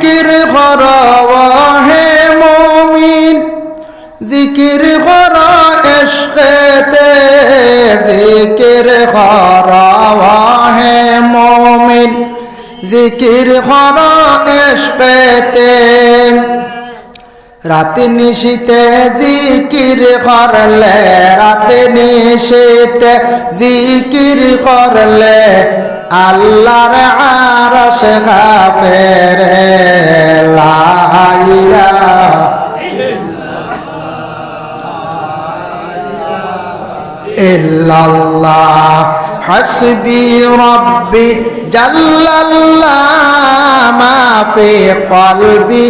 জিকির কর হে মমিন, জিকির কর এশকেতে জিকির কর হে মমিন, জিকির কর এশকেতে রাতে নিশিতে জিকির করলে, রাতে নিশিতে জিকির করলে আল্লাহর আরশ গাফেরে লাইরা। ইল্লাল্লাহ হাসবি রব্বি জাল্লাল্লাহ মা ফি কলবি।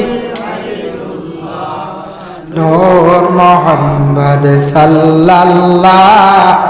নূর মোহাম্মদ সাল্লাল্লাহ।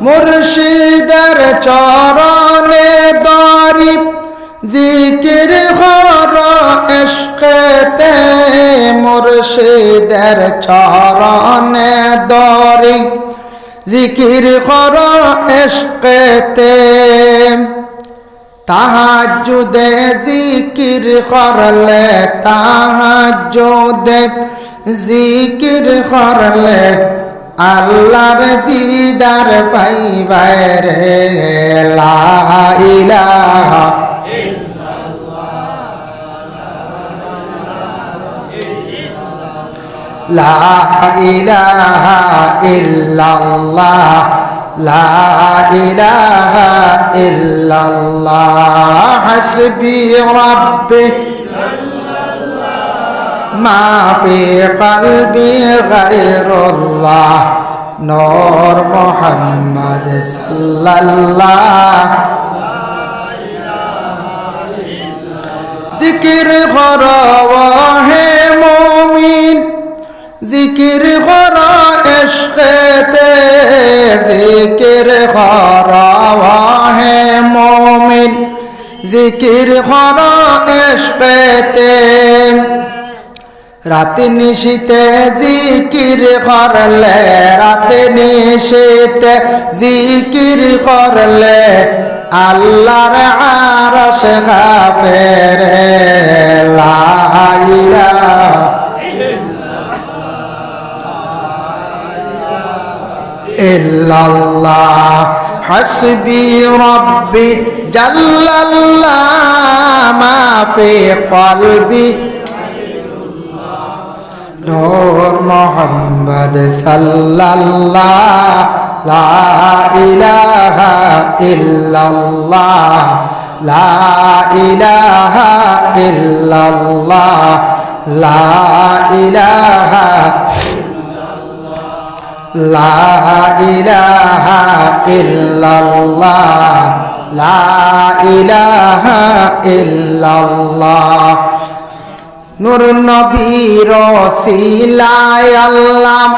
মুর্শিদের চরণে দরি জিকির হর এশকেতে মুর্শিদের চরণে দরি জিকির হর এশকেতে তাহাজুদে জিকির করলে তাহাজুদে জিকির করলে আল্লাহর দিদার পাইবাই রে লা ইলাহা লা ইলাহা ইল্লাল্লাহ। লা ইলাহা ইল্লাল্লাহ। হাসবি রাব্বি। ما في قلبي غير الله نور محمد صلى الله জিকির কর হে মমিন জিকির কর এশকেতে রাতে নিশিতে জিকির করলে, রাতে নিশিতে জিকির করলে আল্লাহর আরশ গাফেরে লাইরা। ইল্লাল্লাহ, হাসবি রব্বি, জাল্লাল্লাহ, মা ফি কলবি। নূর মোহাম্মদ সাল্লাল্লাহ লা ইলাহা ইল্লাল্লাহ লা ইলাহা লা ইলাহা ইল্লাল্লাহ লা ইলাহা ইল্লাল্লাহ নূর নবীর শিলায় আল্লাহ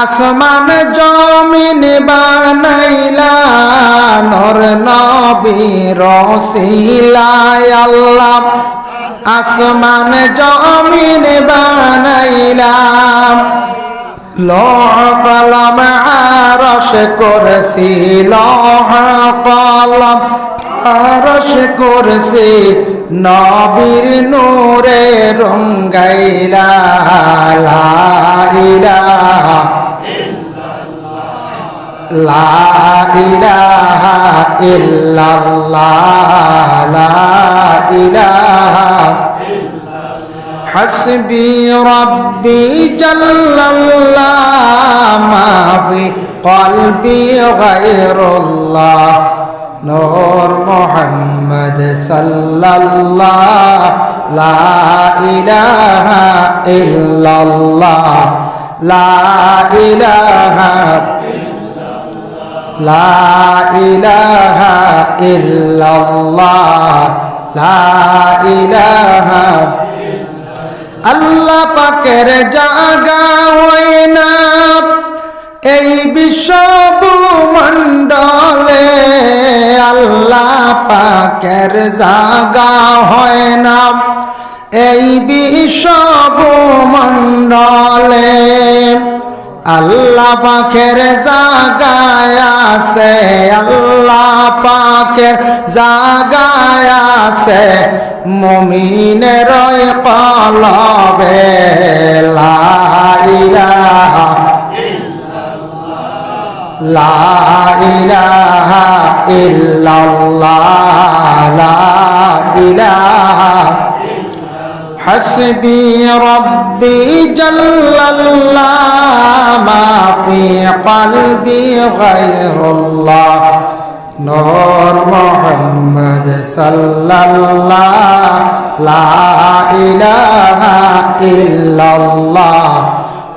আসমান জমিন বানাইলা, নূর নবীর শিলায় আল্লাহ আসমান জমিন বানাইলাম লহ কলম আরশ করছি, লহ কলম আরশ করছি নবীর নূরে রঙ্গাইলা লা ইলাহা লা ইলাহা ইল্লাল্লাহ লা ইলাহা حسبي ربي جل الله ما في قلبي غير الله নূর মোহাম্মদ সাল্লাল্লাহ, লা ইলাহা ইল্লাল্লাহ, লা ইলাহা লা ইলাহা ইল্লাল্লাহ, লা ইলাহা আল্লাহ পাকের জাগা হয় না। এই বিশ্ব মণ্ডলে আল্লাহ পাকের জাগা হয় না। এই বিশ্ব মণ্ডলে আল্লাহ পাখের জাগায় আছে, আল্লাহ পাখের জাগায় আছে। মমিনের কলবে লা ইলাহা লা ইলাহা ইল্লাল্লাহ, লা ইলাহা হাসবি রব্বি জাল্লাল্লাহ, মা ফি কলবি গায়রুল্লাহ, নূর মুহাম্মদ সাল্লাল্লাহ, লা ইলাহা ইল্লাল্লাহ।